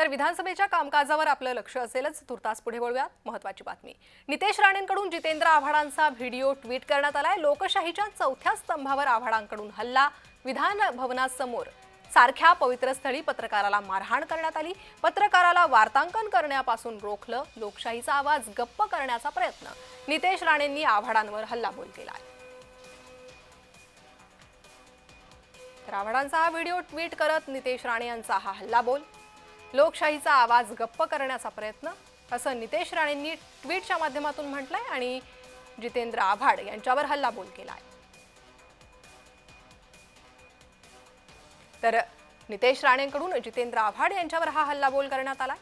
तर विधानसभेच्या कामकाजावर आपलं लक्ष असेलच. तुर्तास पुढे वळूयात. महत्वाची बातमी. नितेश राणेंकडून जितेंद्र आव्हाडांचा व्हिडिओ ट्विट करण्यात आलाय. लोकशाहीच्या चौथ्या स्तंभावर आव्हाडांकडून हल्ला. विधान भवनासमोर सारख्या पवित्र स्थळी पत्रकाराला मारहाण करण्यात आली. पत्रकाराला वार्तांकन करण्यापासून रोखलं. लोकशाहीचा आवाज गप्प करण्याचा प्रयत्न. नितेश राणेंनी आव्हाडांवर हल्लाबोल केला तर आव्हाडांचा हा व्हिडिओ ट्विट करत नितेश राणे यांचा हा हल्लाबोल. लोकशाहीचा आवाज गप्प करण्याचा प्रयत्न असं नितेश राणेंनी ट्विटच्या माध्यमातून म्हटलंय आणि जितेंद्र आव्हाड यांच्यावर हल्लाबोल केला आहे तर नितेश राणेंकडून जितेंद्र आव्हाड यांच्यावर हा हल्लाबोल करण्यात आला